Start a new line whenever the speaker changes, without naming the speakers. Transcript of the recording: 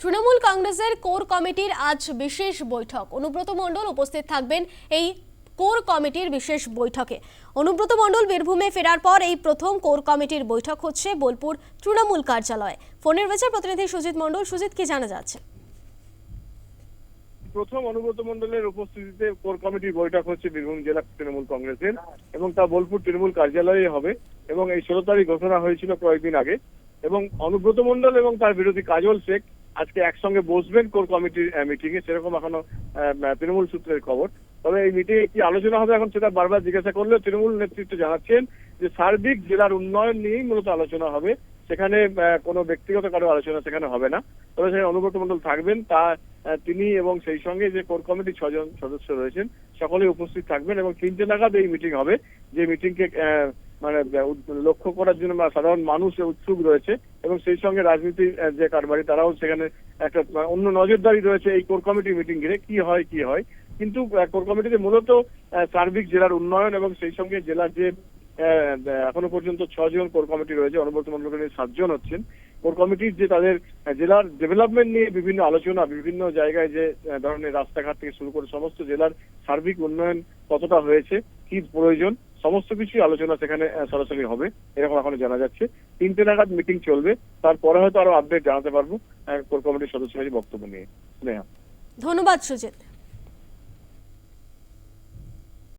তৃণমূল কংগ্রেসের কোর কমিটির আজ বিশেষ বৈঠক। অনুব্রত মণ্ডল উপস্থিত থাকবেন এই কোর কমিটির বিশেষ বৈঠকে। অনুব্রত মণ্ডল বীরভূমে ফেরার পর এই প্রথম কোর কমিটির বৈঠক হচ্ছে বোলপুর তৃণমূল কার্যালয়ে। ফোনের রয়েছে প্রতিনিধি সুজিত মণ্ডল, সুজিত কি জানা যাচ্ছে?
প্রথম অনুব্রত মন্ডলের উপস্থিতিতে কোর কমিটির বৈঠক হচ্ছে বীরভূম জেলা তৃণমূল কংগ্রেসের এবং তা বোলপুর তৃণমূল কার্যালয়ে হবে এবং এই ষোলো তারিখ ঘোষণা হয়েছিল কয়েকদিন আগে। এবং অনুব্রত মন্ডল এবং তার বিরোধী কাজল শেখ আজকে একসঙ্গে বসবেন কোর কমিটির মিটিং এ, সেরকম এখনও তৃণমূল সূত্রের খবর। তবে এই মিটিং কি আলোচনা হবে এখন সেটা বারবার জিজ্ঞাসা করলেও তৃণমূল নেতৃত্ব জানাচ্ছেন যে সার্বিক জেলার উন্নয়ন নিয়েই মূলত আলোচনা হবে। সেখানে কোনো ব্যক্তিগত কারও আলোচনা সেখানে হবে না। তবে সেখানে অনুব্রত মন্ডল থাকবেন, তা তিনি এবং সেই সঙ্গে যে কোর কমিটির ছজন সদস্য রয়েছেন, সকলেই উপস্থিত থাকবেন এবং তিনটে নাগাদ এই মিটিং হবে। যে মিটিংকে মানে লক্ষ্য করার জন্য সাধারণ মানুষ উৎসুক রয়েছে এবং সেই সঙ্গে রাজনীতির যে কারবারি, তারাও সেখানে একটা অন্য নজরদারি রয়েছে এই কোর কমিটি মিটিং ঘিরে, কি হয় কি হয়। কিন্তু কোর কমিটিতে মূলত সার্বিক জেলার উন্নয়ন এবং সেই সঙ্গে জেলার যে এখনও পর্যন্ত ছজন কোর কমিটি রয়েছে, অনুব্রত মন্ডলকে নিয়ে সাতজন হচ্ছেন। কোর কমিটির যে তাদের জেলার ডেভেলপমেন্ট নিয়ে বিভিন্ন আলোচনা, বিভিন্ন জায়গায় যে ধরনের রাস্তাঘাট থেকে শুরু করে সমস্ত জেলার সার্বিক উন্নয়ন কতটা হয়েছে, কি প্রয়োজন সমস্ত কিছুই আলোচনা সেখানে সরাসরি হবে, এরকম এখনও জানা যাচ্ছে। তিনটে নাগাদ মিটিং চলবে, তারপরে হয়তো আরও আপডেট জানাতে পারব কোর কমিটির সদস্যরা বক্তব্য নিয়ে। স্নেহা।
ধন্যবাদ, সুজিত।